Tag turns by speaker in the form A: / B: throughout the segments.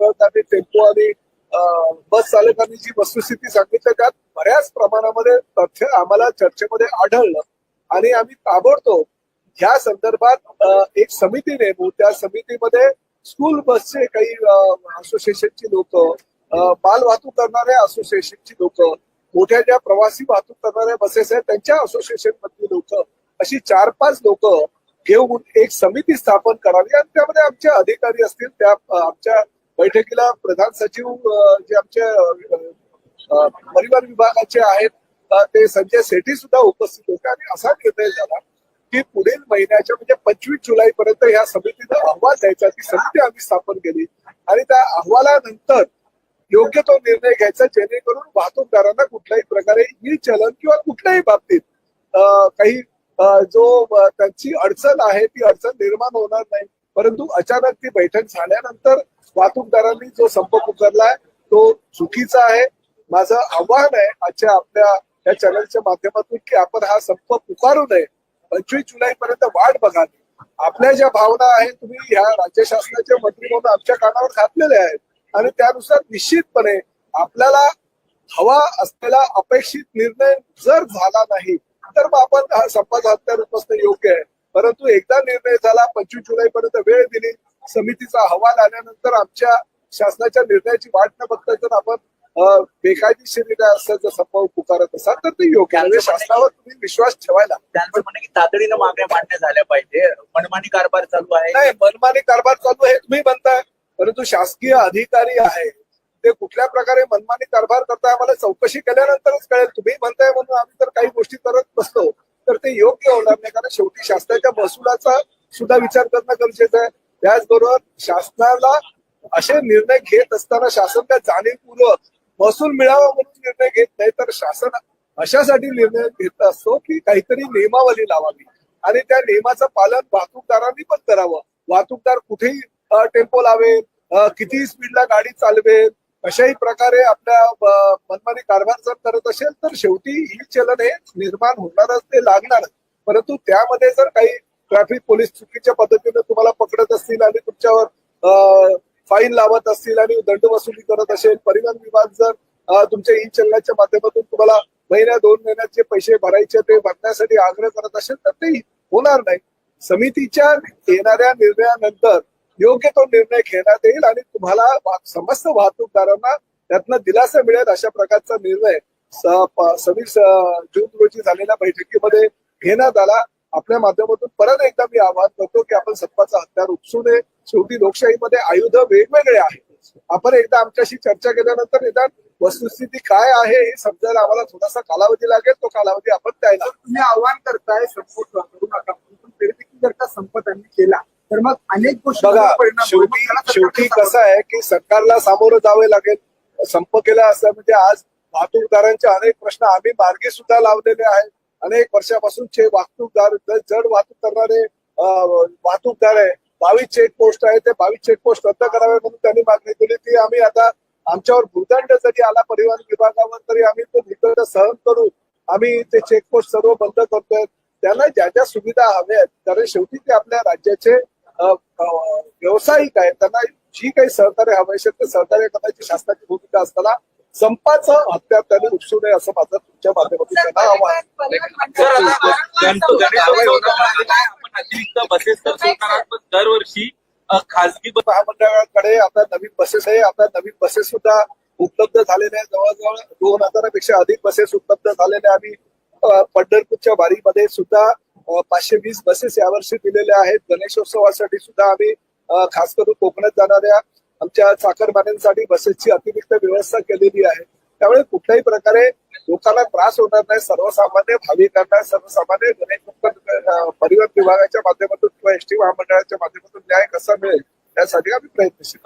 A: कळताना tempo आणि बस चालकांनी जी वस्तुस्थिती सांगितली त्यात बऱ्याच प्रमाणामध्ये तथ्य आम्हाला चर्चेमध्ये आढळलं. आणि आम्ही ताबडतोब ह्या संदर्भात एक समिती नेमू. त्या समितीमध्ये स्कूल बसचे काही असोसिएशनची लोक माल वाहतूक करणाऱ्या असोसिएशनची लोक मोठ्या ज्या प्रवासी वाहतूक करणाऱ्या बसेस आहेत त्यांच्या असोसिएशन मधली लोक अशी चार पाच लोक घेऊन एक समिती स्थापन करावी. आणि त्यामध्ये आमचे अधिकारी असतील त्या आमच्या बैठकीला प्रधान सचिव जे आमचे परिवार विभागाचे आहेत ते संजय सेठी सुद्धा उपस्थित होते. आणि असा निर्णय झाला की पुढील महिन्याच्या म्हणजे पंचवीस जुलै पर्यंत या समितीचा अहवाल द्यायचा. ती समिती आम्ही स्थापन केली. आणि त्या अहवालानंतर योग्य तो निर्णय घ्यायचा जेणेकरून वाहतूकदारांना कुठल्याही प्रकारे ई चलन किंवा कुठल्याही बाबतीत अं, काही जो त्यांची अडचण आहे ती अडचण निर्माण होणार नाही. परंतु अचानक ती बैठक झाल्यानंतर वाहतूकदारांनी जो संप पुकारलाय तो चुकीचा आहे. माझं आव्हान आहे आजच्या आपल्या या चॅनलच्या माध्यमातून की आपण हा संप पुकारू नये. पंचवीस जुलै पर्यंत वाट बघा. आपल्या ज्या भावना आहेत तुम्ही ह्या राज्य शासनाच्या मंत्री म्हणून आमच्या कानावर घातलेल्या आहेत. आणि त्यानुसार निश्चितपणे आपल्याला हवा असलेला अपेक्षित निर्णय जर झाला नाही तर मग आपण हा संपात हत्यार उपसणं योग्य आहे. परंतु एकदा निर्णय झाला पंचवीस जुलै पर्यंत वेळ दिली समितीचा अहवाल आल्यानंतर आमच्या शासनाच्या निर्णयाची वाट न बघता जर आपण अं, बेकायदेशीररित्या असं जर संप पुकारत असाल तर ते योग्य आहे. म्हणजे शासनावर तुम्ही विश्वास ठेवायला.
B: त्यांचं म्हणणं की तातडीनं मागण्या मांडण्या झाल्या पाहिजे. मनमानी कारभार चालू आहे.
A: नाही मनमानी कारभार चालू आहे तुम्ही म्हणताय. परंतु शासकीय अधिकारी आहे. ते कुठल्या प्रकारे मनमानी कारभार करताय आम्हाला चौकशी केल्यानंतरच कळेल. तुम्ही म्हणताय म्हणून आम्ही तर काही गोष्टी करत बसतो तर ते योग्य होणार नाही. कारण शेवटी शासनाच्या महसुलाचा सुद्धा विचार करणं गरजेचं आहे. त्याचबरोबर शासनाला असे निर्णय घेत असताना शासन त्या जाणीवपूर्वक महसूल मिळावा म्हणून निर्णय घेत नाही तर शासन अशासाठी निर्णय घेत असतो की काहीतरी नियमावली लावावी. आणि त्या नियमाचं पालन वाहतूकदारांनी पण करावं. वाहतूकदार कुठेही टेम्पो लावेल किती स्पीडला गाडी चालवेल अशाही प्रकारे आपल्या मनमानी कारभार जर करत असेल तर शेवटी ही चलन हे निर्माण होणारच ते लागणारच परंतु त्यामध्ये जर काही ट्रॅफिक पोलीस चुकीच्या पद्धतीने तुम्हाला पकडत असतील आणि तुमच्यावर फाईन लावत असतील आणि दंड वसुली करत असेल परिवहन विभाग जर तुमच्या ई चलनाच्या माध्यमातून तुम्हाला महिन्या दोन महिन्यात जे पैसे भरायचे ते भरण्यासाठी आग्रह करत असेल तर ते होणार नाही. समितीच्या येणाऱ्या निर्णयानंतर योग्य तो निर्णय घेण्यात येईल आणि तुम्हाला समस्त वाहतूकदारांना त्यातनं दिलासा मिळेल अशा प्रकारचा निर्णय सव्वीस जून रोजी झालेल्या बैठकीमध्ये घेण्यात आला. आपल्या माध्यमातून परत एकदा मी आवाहन करतो की आपण सत्ताचा हत्यार उपसू नये. शेवटी लोकशाहीमध्ये आयुध वेगवेगळे आहेत. आपण एकदा आमच्याशी चर्चा केल्यानंतर निदान वस्तुस्थिती काय आहे हे समजायला आम्हाला थोडासा कालावधी लागेल. तो कालावधी आपण द्यायला
C: तुम्ही आव्हान करताय संप करू नका. जर का संप त्यांनी केला तर मग अनेक गोष्टी
A: शेवटी शेवटी कसं आहे की सरकारला सामोरं जावे लागेल. संप केला असं म्हणजे आज वाहतूकदारांचे अनेक प्रश्न आम्ही मार्गी सुद्धा लावलेले आहेत. अनेक वर्षापासूनचे वाहतूकदार जड वाहतूक करणारे वाहतूकदार आहे. बावीस चेक पोस्ट आहे. ते बावीस चेक पोस्ट रद्द करावे म्हणून त्यांनी मागणी केली. की आम्ही आता आमच्यावर भूदंड जरी आला परिवहन विभागावर तरी आम्ही तो भूदंड सहन करू. आम्ही ते चेकपोस्ट सर्व बंद करतोय. त्यांना ज्या ज्या सुविधा हव्या आहेत कारण शेवटी ते आपल्या राज्याचे व्यावसायिक आहेत. त्यांना जी काही सहकार्य हवं असेल ते सहकार्य करण्याची शासनाची भूमिका असताना संपाचं हत्यार त्यांनी उपसू नये असं माझं तुमच्या माध्यमातून आव्हान.
B: पण दरवर्षी खासगी
A: महामंडळाकडे आता नवीन बसेस आहे. आता नवीन बसेस सुद्धा उपलब्ध झालेल्या आहेत. जवळजवळ दोन हजारापेक्षा अधिक बसेस उपलब्ध झालेल्या आम्ही पंढरपूरच्या वारीमध्ये सुद्धा पाचशे वीस बसेस यावर्षी दिलेल्या आहेत. गणेशोत्सवासाठी सुद्धा आम्ही खास करून कोकणात जाणाऱ्या आमच्या चाकरमान्यांसाठी बसेसची अतिरिक्त व्यवस्था केलेली आहे. त्यामुळे कुठल्याही प्रकारे लोकांना त्रास होणार नाही. सर्वसामान्य भाविकांना सर्वसामान्य गणेश परिवहन विभागाच्या माध्यमातून किंवा एसटी महामंडळाच्या माध्यमातून न्याय कसा मिळेल यासाठी आम्ही प्रयत्नशील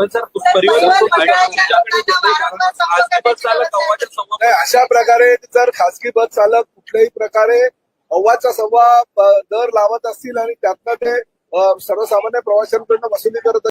A: अशा प्रकारे जर खासगी बस चालक कुठल्याही प्रकारे अव्वाचा सव्वा दर लावत असतील आणि त्यातनं ते सर्वसामान्य प्रवाशांकडनं वसुली करत